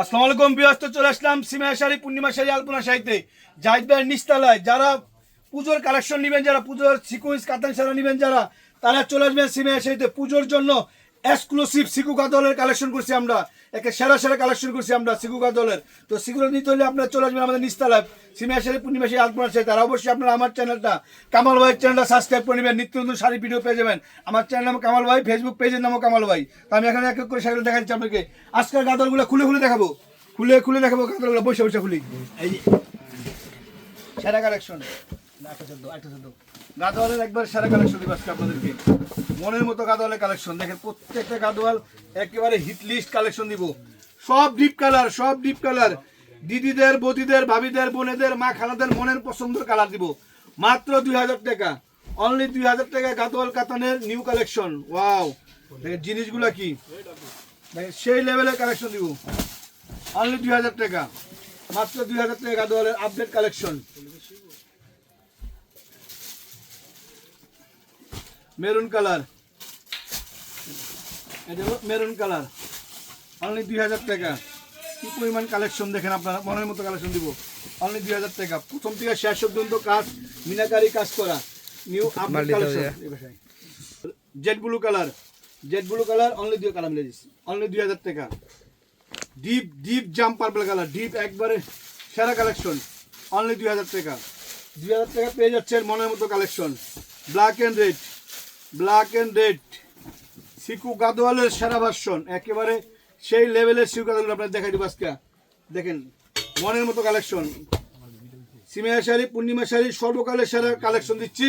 আসসালামু আলাইকুম বিয়স্ত চলে আসলাম সিমা শাড়ি, পূর্ণিমা শাড়ি, আলপনা শাড়িতে। জাহিদ ভাইয়ের নিস্তালয় যারা পুজোর কালেকশন নেবেন, যারা পুজোর সিকুয়েন্স কাতান সারা নেবেন, যারা, তারা চলে আসবেন সিমা শাড়িতে পুজোর জন্য। এক্সক্লুসিভ সিকু দলের কালেকশন করছি আমরা। একে সেরা সেরা কালেকশন করছি আমরা সিকু দলের। তো সিকুর নিতে হলে আপনারা চলে আসবেন আমাদের নিস্তালয় পূর্ণিমা শাড়ি আলপনা শাড়ি তারা অবশ্যই আপনারা আমার চ্যানেলটা, কামাল ভাইয়ের চ্যানেলটা সাবস্ক্রাইব করে নেবেন। নিত্য নতুন শাড়ি ভিডিও পেয়ে যাবেন। আমার চ্যানেল নাম কামাল ভাই ফেসবুক পেজের নামও কামাল ভাই। তো আমি এখানে এক এক করে শাড়িগুলো দেখাচ্ছি আপনাকে। আজকের গাদলগুলো খুলে খুলে দেখাবো। খুলে খুলে দেখাবো গাদলগুলো বসে বসে খুলি। এই সেরা কালেকশন আটটা চোদ্দ আটটা চোদ্দ। গাদলের একবার সেরা কালেকশন দিব আজকে আপনাদেরকে। মনের মতো গাদোয়ালের কালেকশন দেখেন প্রত্যেকটা গাদোয়াল একেবারে হিট লিস্ট কালেকশন দিব। সব ডিপ কালার সব ডিপ কালার দিদিদের, বদিদের, ভাবিদের, বোনেদের, মা খালাদের মনের পছন্দের কালার দিব। মাত্র দুই হাজার টাকা। অনলি দুই হাজার টাকা গাদোয়াল কাতানের নিউ কালেকশন ওয়াও জিনিসগুলা কি? সেই লেভেলের কালেকশন দিব। অনলি দুই হাজার টাকা। মাত্র দুই হাজার টাকা গাদোয়ালের আপডেট কালেকশন মেরুন কালার। এটা মেরুন কালার। অনলি দুই হাজার টাকা। কি পরিমাণ কালেকশন দেখেন আপনারা? মনের মতো কালেকশন দিব। অনলি দুই হাজার টাকা। প্রথম থেকে শেষ পর্যন্ত কাজ মিনাকারি কাজ করা। New update collection jade blue colour jade blue colour only দুই কালার মিলে দিচ্ছি অনলি দুই হাজার টাকা। ডিপ ডিপ জাম পার্পল কালার ডিপ একবারে সেরা কালেকশন অনলি দুই হাজার টাকা। দুই হাজার টাকা পেয়ে যাচ্ছেন মনের মতো collection black and red black and red সিকু গাদোয়ালের সেরা ভার্সন একেবারে সেই লেভেলের সিকু গাদোয়াল আপনার দেখাই দিব আজকে। দেখেন, মনের মতো কালেকশন সিমিয়া শাড়ি, পূর্ণিমা শাড়ি, সর্বকালের সেরা কালেকশন দিচ্ছি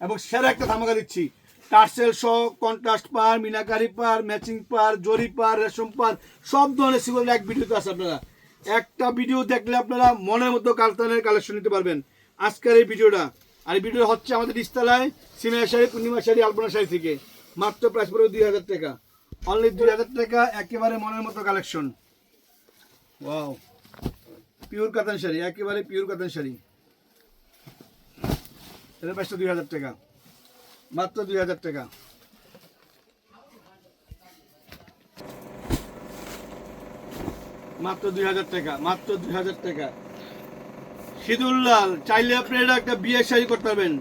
এবং সেরা একটা ধামাকা দিচ্ছি। টার্সেল সহ কন্ট্রাস্ট পার মিনাকারি পার ম্যাচিং পার জরি পার রেশম পার সব ধরনের সিগুলো এক ভিডিওতে আছে আপনারা। একটা ভিডিও দেখলে আপনারা মনের মতো কালতানের কালেকশন নিতে পারবেন। আজকের এই ভিডিওটা আর এই ভিডিও হচ্ছে আমাদের ইস্তালায় সিমিয়া শাড়ি, পূর্ণিমা শাড়ি, আলপনা শাড়ি থেকে। মাত্র প্রাইস পড়বে দুই হাজার টাকা। অনলি দুই হাজার টাকা, একেবারে মনের মতো কালেকশন ওয়াও পিওর কাতান শাড়ি, একেবারে পিওর কাতান শাড়ি। এটার প্রাইসটা দুই হাজার টাকা। মাত্র দুই হাজার টাকা। মাত্র দুই হাজার টাকা, মাত্র দুই হাজার টাকা। সিঁদুর লাল, চাইলে আপনি এটা একটা বিয়ে শাড়ি করতে পারবেন।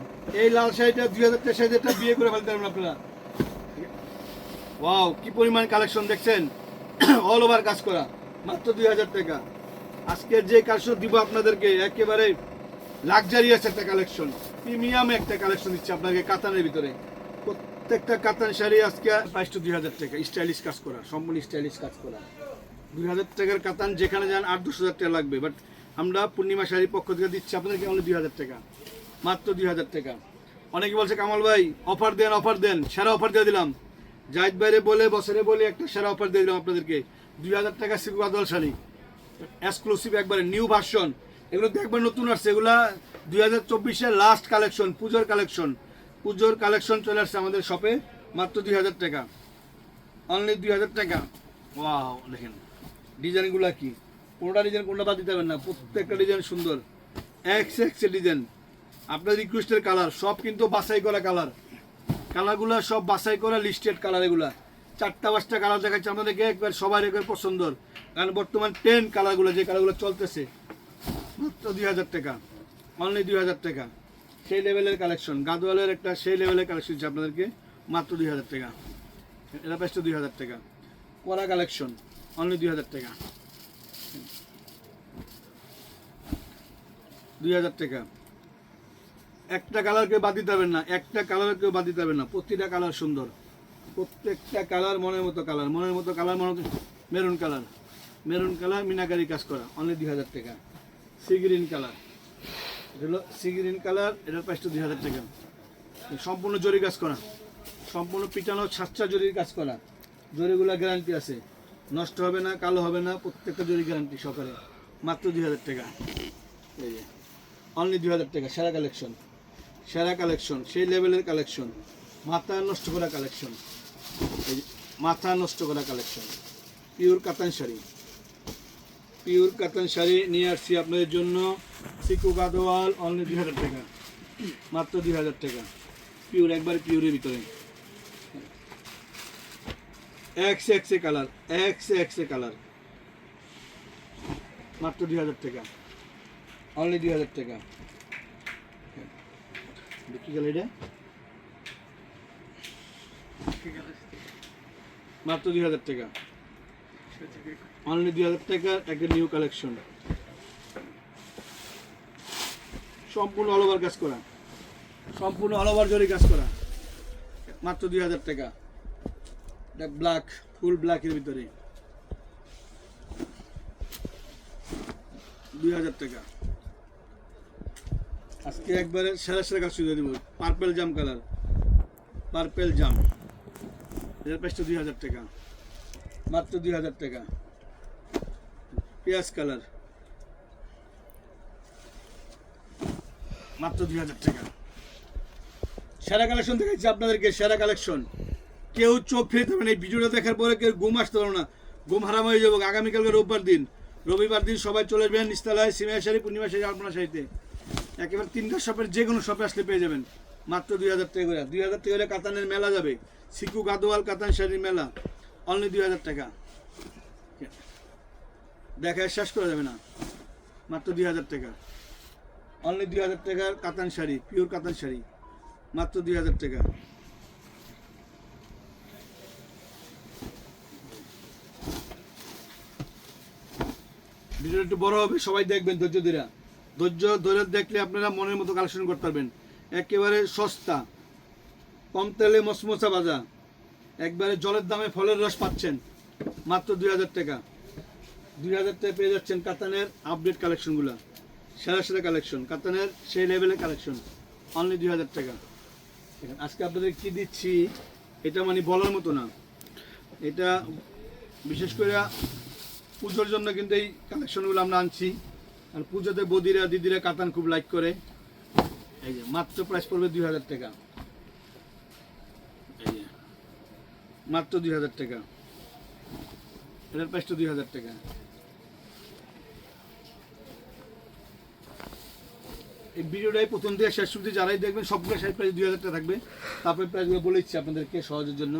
এই লাল শাড়িটা দুই হাজার শাড়িতে একটা বিয়ে করে ফেলতে পারবেন আপনারা। ওয়াও, কি পরিমাণ কালেকশন দেখছেন? অল ওভার কাজ করা, মাত্র দুই হাজার টাকা। আজকে যে কালেকশন দিব আপনাদেরকে, একেবারে লাক্সারিয়াস একটা কালেকশন প্রিমিয়াম একটা কালেকশন দিচ্ছে আপনাকে কাতানের ভিতরে। প্রত্যেকটা কাতান শাড়ি আজকে প্রাইসটা দুই হাজার টাকা স্টাইলিশ কাজ করা, সম্পূর্ণ স্টাইলিশ কাজ করা। দুই হাজার টাকার কাতান যেখানে যান আট দশ হাজার টাকা লাগবে বাট আমরা পূর্ণিমা শাড়ির পক্ষ থেকে দিচ্ছি আপনাদেরকে অনলি দুই হাজার টাকা। মাত্র দুই হাজার টাকা। অনেকে বলছে, কামাল ভাই অফার দেন অফার দেন, সেরা অফার দিয়ে দিলাম। জাহিদ বাইরে বলে বছরে বলে একটা সেরা অফার দিয়ে দিলাম আপনাদেরকে। দুই হাজার টাকা সিকু আদল শাড়ি। এক্সক্লুসিভ একবারে নিউ ভার্সন এগুলো একবার নতুন আসছে। এগুলা দুই হাজার চব্বিশের লাস্ট কালেকশন পুজোর কালেকশন পুজোর কালেকশন চলে আসছে আমাদের শপে মাত্র দুই হাজার টাকা। অনলি দুই হাজার টাকা। ওয়াও দেখেন। ডিজাইনগুলো কি? কোনোটা ডিজাইন কোনটা বাদ দিতে পারবেন না, প্রত্যেকটা ডিজাইন সুন্দর। এক্স এক্স ডিজাইন আপনার রিকোয়েস্টের কালার সব কিন্তু বাছাই করা কালার কালারগুলো সব বাছাই করা লিস্টেড কালার এগুলা। চারটা, পাঁচটা কালার দেখাচ্ছে আমাদেরকে একবার সবার একবার পছন্দর। কারণ বর্তমান টেন কালারগুলো যে কালারগুলো চলতেছে, মাত্র দুই হাজার টাকা। অনলি দুই হাজার টাকা। সেই লেভেলের কালেকশন গাদোয়ালের একটা সেই লেভেলের কালেকশন দিচ্ছে আপনাদেরকে, মাত্র দুই হাজার টাকা। এটা প্রাইসটা দুই হাজার টাকা। করা কালেকশন অনলি দুই হাজার টাকা। দুই হাজার টাকা। একটা কালার কেউ বাদ দিতে না, একটা কালার কেউ বাদ দিতে না, প্রতিটা কালার সুন্দর। প্রত্যেকটা কালার মনের মতো কালার মনের মতো কালার মনে মতো maroon colour maroon colour meenakari কাজ করা অনলি দুই হাজার টাকা। সি গ্রিন কালার এটা হলো সি গ্রিন কালার এটার প্রাইসটা দুই হাজার টাকা। সম্পূর্ণ জরি কাজ করা, সম্পূর্ণ পিটানো ছাচ্চা জরির কাজ করা। জরিগুলা গ্যারান্টি আছে। নষ্ট হবে না, কালো হবে না, প্রত্যেকটা জরি গ্যারান্টি সকালে মাত্র দুই হাজার টাকা। এই অনলি দুই হাজার টাকা, সেরা কালেকশন সেরা কালেকশন সেই লেভেলের কালেকশন মাথা নষ্ট করা কালেকশন মাথা নষ্ট করা কালেকশন পিওর কাতান শাড়ি। পিওর কাতান শাড়ি নিয়ে আসছি আপনাদের জন্য সিকু গাদোয়াল অনলি দুই হাজার টাকা, মাত্র দুই হাজার টাকা পিওর একবার পিওরের ভিতরে। এক্স এক্সে কালার এক্স এক্সে কালার মাত্র দুই হাজার টাকা। অনলি দুই হাজার টাকা। বিক্রি গেল এটা? মাত্র দুই হাজার টাকা। অনলি দুই হাজার টাকার একটা নিউ কালেকশন সম্পূর্ণ অল ওভার কাজ করা। সম্পূর্ণ অল ওভার জরি কাজ করা। মাত্র দুই হাজার টাকা। এটা ব্ল্যাক ফুল ব্ল্যাকের ভিতরে। দুই হাজার টাকা। আজকে একবারে সেরা সেরা কাজ শুরু দিব। পার্পেল জাম কালার পার্পেল জাম এটার প্রাইসটা দুই হাজার টাকা। মাত্র দুই হাজার টাকা। পেঁয়াজ কালার মাত্র দুই হাজার টাকা। সেরা কালেকশন দেখাচ্ছি আপনাদেরকে, সেরা কালেকশন কেউ চোখ ফিরতে পারে না। এই ভিডিওটা দেখার পরে কেউ ঘুম আসতে পারো না। ঘুম হারাম হয়ে যাব। আগামীকালকে রোববার দিন। রবিবার দিন সবাই চলে আসবেন নিস্তালয় সিমিয়া শাড়ি পূর্ণিমা শাড়ি আলপনা শাড়িতে একেবারে তিনটা শপের যে কোনো শপে আসলে পেয়ে যাবেন। মাত্র দুই হাজার টাকা করে। দুই হাজার টাকা করে কাতানের মেলা যাবে। সিকু গাদোয়াল কাতান শাড়ির মেলা। অনলি দুই হাজার টাকা। দেখা শেষ করা যাবে না। মাত্র দুই হাজার টাকা। অনলি দুই হাজার টাকার কাতান শাড়ি পিওর কাতান শাড়ি। মাত্র দুই হাজার টাকা। ভিডিওটা একটু বড় হবে, সবাই দেখবেন ধৈর্য ধরে ধৈর্য ধরে দেখলে আপনারা মনের মতো কালেকশন করতে পারবেন। একেবারে সস্তা। কম তেলে মসমসা ভাজা। একবারে জলের দামে ফলের রস পাচ্ছেন। মাত্র দুই হাজার টাকা। দুই হাজার টাকা পেয়ে যাচ্ছেন কাতানের আপডেট কালেকশনগুলো সেরা সেরা কালেকশন কাতানের সেই লেভেলের কালেকশন অনলি দুই হাজার টাকা। আজকে আপনাদের কি দিচ্ছি, এটা মানে বলার মতো না। এটা বিশেষ করে পুজোর জন্য কিন্তু এই কালেকশনগুলো আমরা আনছি। আর পুজোতে বদিরা, দিদিরা কাতান খুব লাইক করে। এই যে, মাত্র প্রাইস পড়বে দুই হাজার টাকা। মাত্র দুই হাজার টাকা। এটার প্রাইসটা দুই হাজার টাকা। এই ভিডিওটাই প্রথম থেকে শেষ অবধি যারাই দেখবেন, সবগুলো শাড়ি প্রাইস দুই হাজার টাকা থাকবে। তারপরে প্রাইসগুলো বলে দিচ্ছি আপনাদেরকে সহজের জন্য।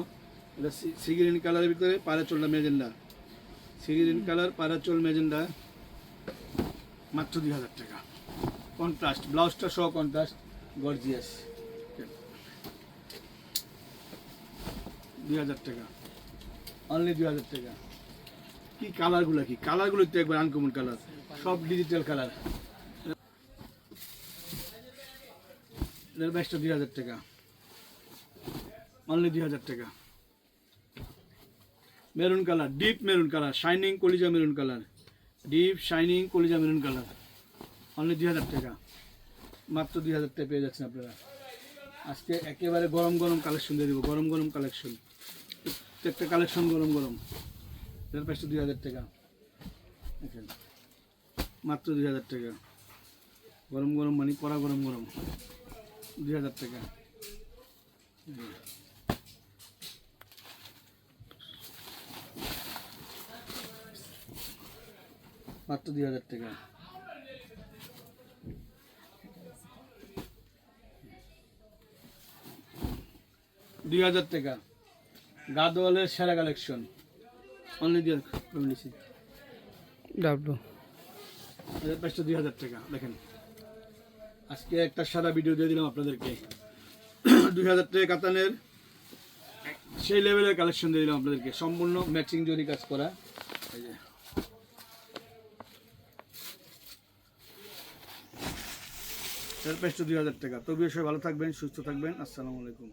এটা সিগিরিন কালারের ভিতরে পায়রা চোল্লা মেজেন্ডা সিগিরিন কালার পায়রাচোল মেজেন্ডা মাত্র দুই হাজার টাকা। কন্ট্রাস্ট ব্লাউজটা সহ কন্ট্রাস্ট গর্জিয়াস দুই হাজার টাকা। অনলি দুই হাজার টাকা। কি কালারগুলো কি? কালারগুলো তো একবার আনকমন কালার সব ডিজিটাল কালার দুই হাজার টাকা। অনলি দুই হাজার টাকা। Maroon colour deep maroon colour shining কলিজা মেরুন কালার ডিপ, শাইনিং, কলিজা, মেরুন কালার। অনলি দুই হাজার টাকা। মাত্র দুই হাজার টাকা পেয়ে যাচ্ছেন আপনারা। আজকে একেবারে গরম গরম কালেকশন দিয়ে দেবো, গরম গরম কালেকশন প্রত্যেকটা কালেকশন গরম গরম। এটার পাশে দুই হাজার টাকা। দেখেন, মাত্র দুই হাজার টাকা। গরম গরম মানে কড়া গরম গরম। দুই হাজার টাকা। মাত্র দুই হাজার টাকা। দুই হাজার টাকা। গাদোয়ালের সেরা কালেকশন অনলি দুই ডাবলু। প্রাইসটা দুই হাজার টাকা দেখেন। আজকে একটা সারা ভিডিও দিয়ে দিলাম আপনাদেরকে। দুই হাজার টাকা কাতানের সেই লেভেলের কালেকশন দিয়ে দিলাম আপনাদেরকে। সম্পূর্ণ ম্যাচিং জরি কাজ করা। পাঁচটা দুই হাজার টাকা। তবে সবাই ভালো থাকবেন সুস্থ থাকবেন। আসসালামু আলাইকুম।